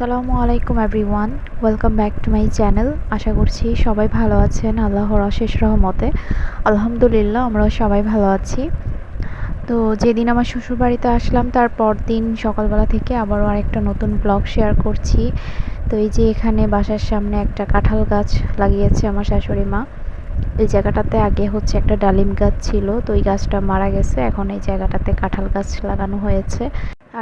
আসসালামু আলাইকুম everyone. Welcome back to my channel আশা করছি সবাই ভালো আছেন আল্লাহর অশেষ রহমতে। আলহামদুলিল্লাহ, আমরাও সবাই ভালো আছি। তো যেদিন আমার শ্বশুরবাড়িতে আসলাম, তার দিন সকালবেলা থেকে আবারও আরেকটা নতুন ব্লগ শেয়ার করছি। তো এই যে এখানে বাসার সামনে একটা কাঁঠাল গাছ লাগিয়েছে আমার শাশুড়ি মা। এই জায়গাটাতে আগে হচ্ছে একটা ডালিম গাছ ছিল, তো ওই গাছটা মারা গেছে। এখন এই জায়গাটাতে কাঁঠাল গাছ লাগানো হয়েছে।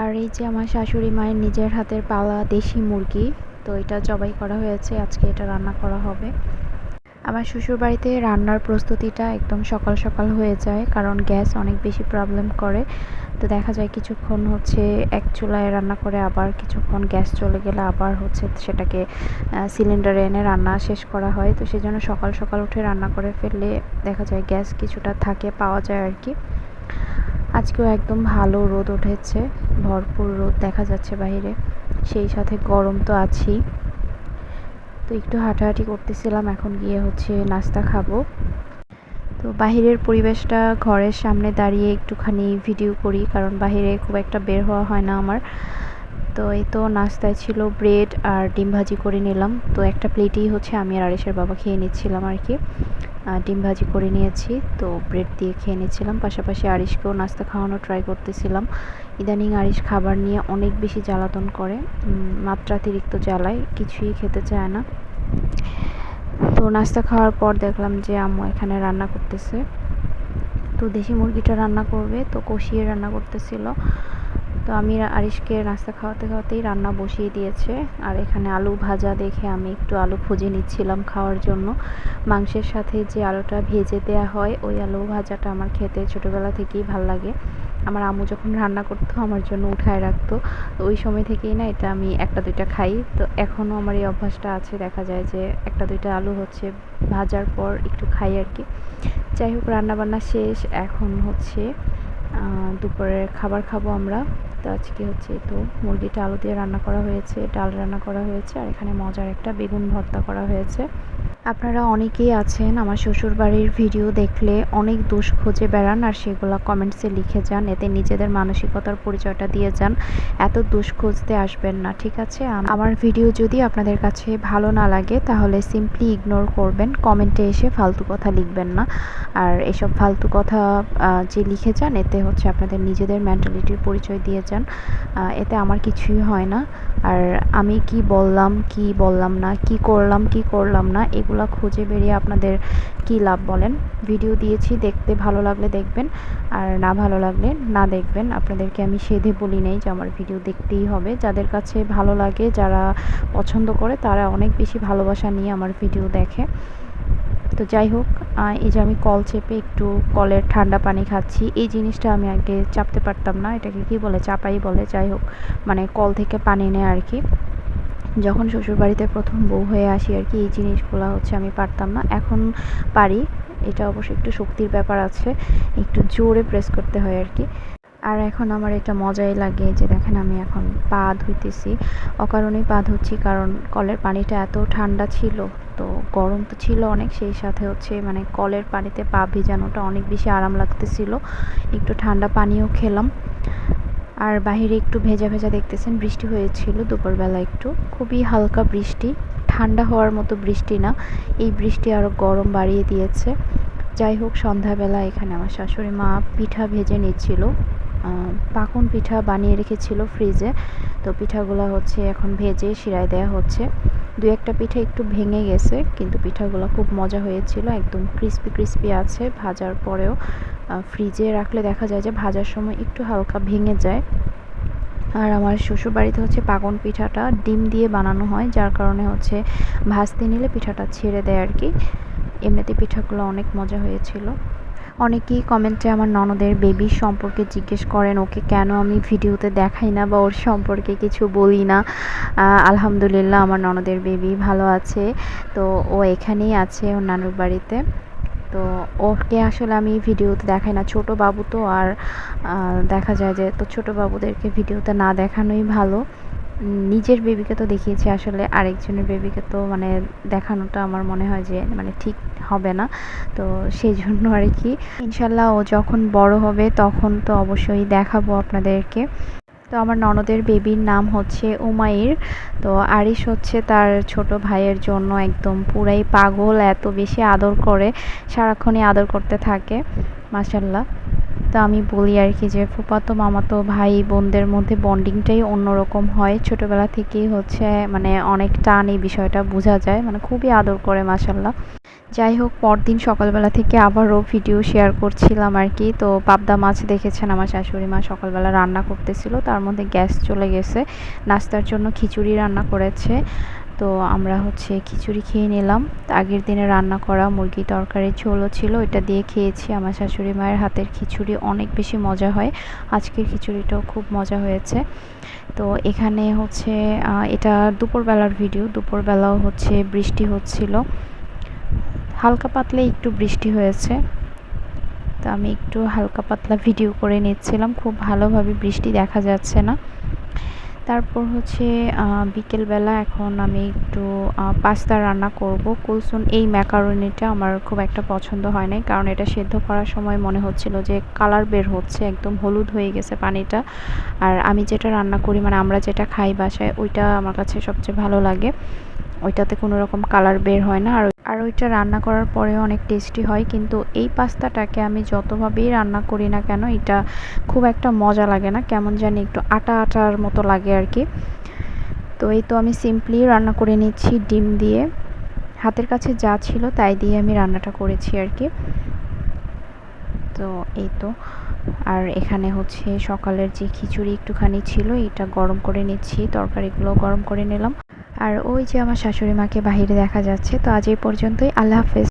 আর এই যে আমার শাশুড়ি মায়ের নিজের হাতের পালা দেশি মুরগি, তো এটা জবাই করা হয়েছে, আজকে এটা রান্না করা হবে। আমার শ্বশুরবাড়িতে রান্নার প্রস্তুতিটা একদম সকাল সকাল হয়ে যায়, কারণ গ্যাস অনেক বেশি প্রবলেম করে। তো দেখা যায় কিছুক্ষণ হচ্ছে এক চুলায় রান্না করে, আবার কিছুক্ষণ গ্যাস চলে গেলে আবার হচ্ছে সেটাকে সিলিন্ডারে এনে রান্না শেষ করা হয়। তো সেজন্য সকাল সকাল উঠে রান্না করে ফেললে দেখা যায় গ্যাস কিছুটা থাকে, পাওয়া যায় আর কি। আজকেও একদম ভালো রোদ উঠেছে, ভরপুর রোদ দেখা যাচ্ছে বাইরে সেই সাথে গরম তো আছেই। তো একটু হাঁটাহাঁটি করতেছিলাম, এখন গিয়ে হচ্ছে নাস্তা খাব। তো বাহিরের পরিবেশটা ঘরের সামনে দাঁড়িয়ে একটুখানি ভিডিও করি, কারণ বাহিরে খুব একটা বের হওয়া হয় না আমার। তো এই তো নাস্তায় ছিল ব্রেড আর ডিম ভাজি করে নিলাম। তো একটা প্লেটেই হচ্ছে আমি আর আরিসের বাবা খেয়ে নিচ্ছিলাম আর কি। ডিম ভাজি করে নিয়েছি। তো ব্রেড দিয়ে খেয়ে নিয়েছিলাম। পাশাপাশি আরিশকেও নাস্তা খাওয়ানো ট্রাই করতেছিলাম। ইদানিং আরিশ খাবার নিয়ে অনেক বেশি জ্বালাতন করে। মাত্রাতিরিক্ত জ্বালায়, কিছুই খেতে চায় না। তো নাস্তা খাওয়ার পর দেখলাম যে আম্মু এখানে রান্না করতেছে। তো দেশি মুরগিটা রান্না করবে, তো কষিয়ে রান্না করতেছিল। তো আমি আরিশকে নাস্তা খাওয়াতে খাওয়াতেই রান্না বসিয়ে দিয়েছে। আর এখানে আলু ভাজা দেখে আমি একটু আলু খুঁজে নিচ্ছিলাম খাওয়ার জন্য। মাংসের সাথে যে আলুটা ভেজে দেওয়া হয়, ওই আলু ভাজাটা আমার খেতে ছোটোবেলা থেকেই ভালো লাগে। আমার আম্মু যখন রান্না করতো, আমার জন্য উঠায় রাখতো। ওই সময় থেকেই না এটা আমি একটা দুইটা খাই। তো এখনও আমার এই অভ্যাসটা আছে, দেখা যায় যে একটা দুইটা আলু হচ্ছে ভাজার পর একটু খাই আর কি। যাই হোক, রান্নাবান্না শেষ। এখন হচ্ছে দুপুরের খাবার খাব আমরা। তো আজকে হচ্ছে তো মুরগিটা আলু দিয়ে রান্না করা হয়েছে, ডাল রান্না করা হয়েছে, আর এখানে মজার একটা বেগুন ভর্তা করা হয়েছে। আপনারা অনেকেই আছেন আমার শ্বশুর বাড়ির ভিডিও দেখলে অনেক দোষ খুঁজে বেড়ান আর সেগুলো কমেন্টসে লিখে যান। এতে নিজেদের মানসিকতার পরিচয়টা দিয়ে যান। এত দোষ খুঁজতে আসবেন না, ঠিক আছে? আমার ভিডিও যদি আপনাদের কাছে ভালো না লাগে তাহলে সিম্পলি ইগনোর করবেন কমেন্টে এসে ফালতু কথা লিখবেন না। আর এসব ফালতু কথা যে লিখে যান, এতে হচ্ছে আপনাদের নিজেদের মেন্টালিটির পরিচয় দিয়ে যান। এতে আমার কিছুই হয় না। আর আমি কি বললাম কি বললাম না, কি করলাম কি করলাম না, এগুলো খুঁজে বেরিয়ে আপনাদের কি লাভ বলেন? ভিডিও দিয়েছি, দেখতে ভালো লাগলে দেখবেন, আর না ভালো লাগলে না দেখবেন। আপনাদেরকে আমি সেধে বলি নেই যে আমার ভিডিও দেখতেই হবে। যাদের কাছে ভালো লাগে, যারা পছন্দ করে, তারা অনেক বেশি ভালোবাসা নিয়ে আমার ভিডিও দেখে। তো যাই হোক এই যে আমি কল চেপে একটু কলের ঠান্ডা পানি খাচ্ছি। এই জিনিসটা আমি আগে চাপতে পারতাম না, এটাকে কি বলে, চাপাই বলে, যাই হোক মানে কল থেকে পানি নেয় আর কি। যখন শ্বশুরবাড়িতে প্রথম বউ হয়ে আসি আর কি, এই জিনিসগুলো হচ্ছে আমি পারতাম না। এখন পারি, এটা অবশ্য একটু শক্তির ব্যাপার আছে, একটু জোরে প্রেস করতে হয় আর কি। আর এখন আমার এটা মজাই লাগে যে দেখেন আমি এখন পা ধুইতেছি। অকারণেই পা ধুচ্ছি কারণ কলের পানিটা এত ঠান্ডা ছিল, তো গরম তো ছিল অনেক, সেই সাথে হচ্ছে মানে কলের পানিতে পা ভেজানোটা অনেক বেশি আরাম লাগতেছিল। একটু ঠান্ডা পানিও খেলাম। আর বাহিরে একটু ভেজা ভেজা দেখতেছেন, বৃষ্টি হয়েছিল দুপুরবেলা একটু। খুবই হালকা বৃষ্টি, ঠান্ডা হওয়ার মতো বৃষ্টি না, এই বৃষ্টি আরও গরম বাড়িয়ে দিয়েছে। যাই হোক, সন্ধ্যাবেলা এখানে আমার শাশুড়ি মা পিঠা ভেজে নিচ্ছিল। পাকন পিঠা বানিয়ে রেখেছিল ফ্রিজে। তো পিঠাগুলো হচ্ছে এখন ভেজে শিরায় দেওয়া হচ্ছে। দু একটা পিঠা একটু ভেঙে গেছে, কিন্তু পিঠাগুলো খুব মজা হয়েছিল, একদম ক্রিস্পি ক্রিস্পি আছে। ভাজার পরেও ফ্রিজে রাখলে দেখা যায় যে ভাজার সময় একটু হালকা ভেঙে যায়। আর আমার শ্বশুর বাড়িতে হচ্ছে পাগন পিঠাটা ডিম দিয়ে বানানো হয়, যার কারণে হচ্ছে ভাজতে নিলে পিঠাটা ছেড়ে দেয় আর কি। এমনিতে পিঠাগুলো অনেক মজা হয়েছিল। অনেকেই কমেন্টে আমার ননদের বেবির সম্পর্কে জিজ্ঞেস করেন, ওকে কেন আমি ভিডিওতে দেখাই না বা ওর সম্পর্কে কিছু বলি না? আলহামদুলিল্লাহ আমার ননদের বেবি ভালো আছে। তো ও এখানেই আছে, ওর নানুর বাড়িতে। তো ওকে আসলে আমি ভিডিওতে দেখাই না। ছোট বাবু তো আর দেখা যায় যে, তো ছোট বাবুদেরকে ভিডিওতে না দেখানোই ভালো। নিজের বেবিকে তো দেখিয়েছি, আসলে আরেকজনের বেবিকে তো মানে দেখানোটা আমার মনে হয় যে মানে ঠিক হবে না। তো সেই জন্য আর কি। ইনশাল্লাহ ও যখন বড় হবে তখন তো অবশ্যই দেখাবো আপনাদেরকে। তো আমার ননদের বেবির নাম হচ্ছে উমাইর। তো আরিশ হচ্ছে তার ছোট ভাইয়ের জন্য একদম পুরাই পাগল, এত বেশি আদর করে, সারাক্ষণই আদর করতে থাকে মাসাল্লাহ তো আমি বলি আর কি যে ফুপাতো মামাতো ভাই বোনদের মধ্যে বন্ডিংটাই অন্যরকম হয়। ছোটোবেলা থেকেই হচ্ছে মানে অনেক টান এই বিষয়টা বোঝা যায়। মানে খুবই আদর করে মাসাল্লাহ যাই হোক, পরদিন সকালবেলা থেকে আবারও ভিডিও শেয়ার করছিলাম আর কি। তো পাবদা মাছ দেখেছেন আমার শাশুড়ি মা সকালবেলা রান্না করতেছিল। তার মধ্যে গ্যাস চলে গেছে। নাস্তার জন্য খিচুড়ি রান্না করেছে। তো আমরা হচ্ছে খিচুড়ি খেয়ে নিলাম। আগের দিনে রান্না করা মুরগি তরকারি ঝোলও ছিল এটা দিয়ে খেয়েছি। আমার শাশুড়ি মায়ের হাতের খিচুড়ি অনেক বেশি মজা হয়। আজকের খিচুড়িটাও খুব মজা হয়েছে। তো এখানে হচ্ছে এটা দুপুরবেলার ভিডিও দুপুরবেলাও হচ্ছে বৃষ্টি হচ্ছিল। হালকা পাতলা একটু বৃষ্টি হয়েছে। তো আমি একটু হালকা পাতলা ভিডিও করে নিচ্ছিলাম। খুব ভালোভাবে বৃষ্টি দেখা যাচ্ছে না। তারপর হচ্ছে বিকেলবেলা এখন আমি একটু পাস্তা রান্না করব। কুলসুন এই ম্যাকারনিটা আমার খুব একটা পছন্দ হয় নাই। কারণ এটা সেদ্ধ করার সময় মনে হচ্ছিল যে, কালার বের হচ্ছে, একদম হলুদ হয়ে গেছে পানিটা। আর আমি যেটা রান্না করি মানে আমরা যেটা খাই বাসায়, ওইটা আমার কাছে সবচেয়ে ভালো লাগে। ওইটাতে কোনো রকম কালার বের হয় না। আর আর ওইটা রান্না করার পরে অনেক টেস্টি হয়, কিন্তু এই পাস্তাটাকে আমি যতভাবেই রান্না করি না কেন, এটা খুব একটা মজা লাগে না, কেমন জানি একটু আটা আটার মতো লাগে আর কি। তো এই তো আমি সিম্পলি রান্না করে নিচ্ছি ডিম দিয়ে। হাতের কাছে যা ছিল তাই দিয়ে আমি রান্নাটা করেছি আর কি। তো এই তো। আর এখানে হচ্ছে সকালের যে খিচুড়ি একটুখানি ছিল এটা গরম করে নিচ্ছি তরকারিগুলো গরম করে নিলাম। আর ওই যে আমার শাশুড়ি মাকে বাহিরে দেখা যাচ্ছে, তো আজ এই পর্যন্তই। আল্লাহ হাফেজ।